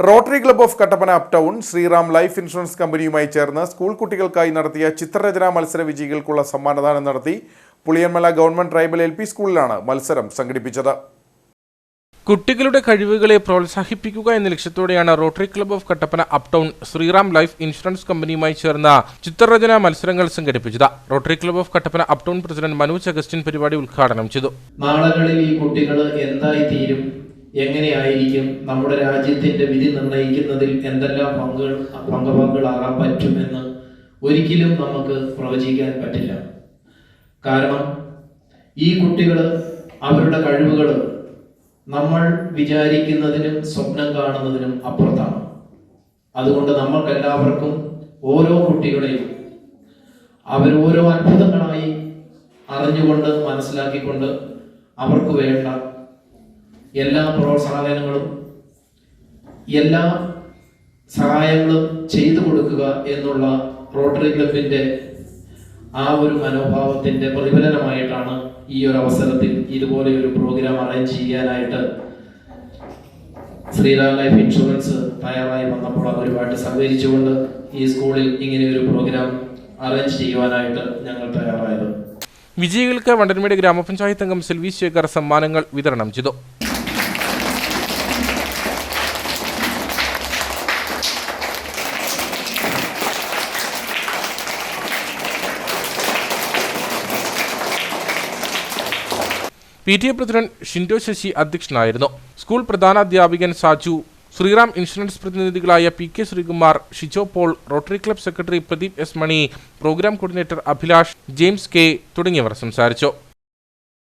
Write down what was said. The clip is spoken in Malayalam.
Rotary Club of Kattappana up town Sreeram life insurance കമ്പനിയുമായി ചേർന്ന് സ്കൂൾ കുട്ടികൾക്കായി നടത്തിയ ചിത്രരചനാ മത്സര വിജയികൾക്കുള്ള സമ്മാനദാനം നടത്തി Puliyanmala government tribal L P സ്കൂളിലാണ് മത്സരം സംഘടിപ്പിച്ചത്. കുട്ടികളുടെ കഴിവുകളെ പ്രോത്സാഹിപ്പിക്കുക എന്ന ലക്ഷ്യത്തോടെയാണ് Rotary Club of Kattappana up town Sreeram life insurance കമ്പനിയുമായി ചേർന്ന ചിത്രരചനാ മത്സരങ്ങൾ സംഘടിപ്പിച്ചത്. Rotary Club of Kattappana up town president Manoj Augustine പരിപാടി ഉദ്ഘാടനം ചെയ്തു. നാളുകളിൽ ഈ കുട്ടികൾ എന്തായി തീരും എങ്ങനെയായിരിക്കും നമ്മുടെ രാജ്യത്തിന്റെ വിധി നിർണയിക്കുന്നതിൽ എന്തെല്ലാം പങ്കുകൾ പങ്കപങ്കുകളാകാൻ പറ്റുമെന്ന് ഒരിക്കലും നമുക്ക് പ്രവചിക്കാൻ പറ്റില്ല. കാരണം ഈ കുട്ടികൾ അവരുടെ കഴിവുകൾ നമ്മൾ വിചാരിക്കുന്നതിനും സ്വപ്നം കാണുന്നതിനും അപ്പുറത്താണ്. അതുകൊണ്ട് നമ്മൾക്കെല്ലാവർക്കും ഓരോ കുട്ടികളെയും അവരോരോ അത്ഭുതങ്ങളായി അറിഞ്ഞുകൊണ്ട് മനസ്സിലാക്കിക്കൊണ്ട് അവർക്ക് വേണ്ട എല്ലാ പ്രോത്സാഹനങ്ങളും എല്ലാ സഹായങ്ങളും ചെയ്തു കൊടുക്കുക എന്നുള്ള റോട്ടറി ക്ലബിന്റെ ആ ഒരു മനോഭാവത്തിന്റെ പ്രതിഫലനമായിട്ടാണ് ഈ ഒരു അവസരത്തിൽ ഇതുപോലെ ഒരു പ്രോഗ്രാം അറേഞ്ച് ചെയ്യാനായിട്ട് ശ്രീറാം ലൈഫ് ഇൻഷുറൻസ് തയ്യാറായി വന്നപ്പോൾ അവരുമായിട്ട് സഹകരിച്ചുകൊണ്ട് ഈ സ്കൂളിൽ ഇങ്ങനെ ഒരു പ്രോഗ്രാം അറേഞ്ച് ചെയ്യുവാനായിട്ട് ഞങ്ങൾ തയ്യാറായത്. വിജയികൾക്ക് വണ്ടൻമേട് ഗ്രാമപഞ്ചായത്ത് അംഗം സെൽവി ശേഖർ സമ്മാനങ്ങൾ വിതരണം ചെയ്തു. P T A president Shindo Sasi അധ്യക്ഷനായിരുന്നു. സ്കൂൾ പ്രധാന അധ്യാപകൻ Saju Sriram insurance പ്രതിനിധികളായ P K Sreekumar Shijo Paul Rotary club secretary Pradeep S Mani programme coordinator Abhilash James K തുടങ്ങിയവർ സംസാരിച്ചു.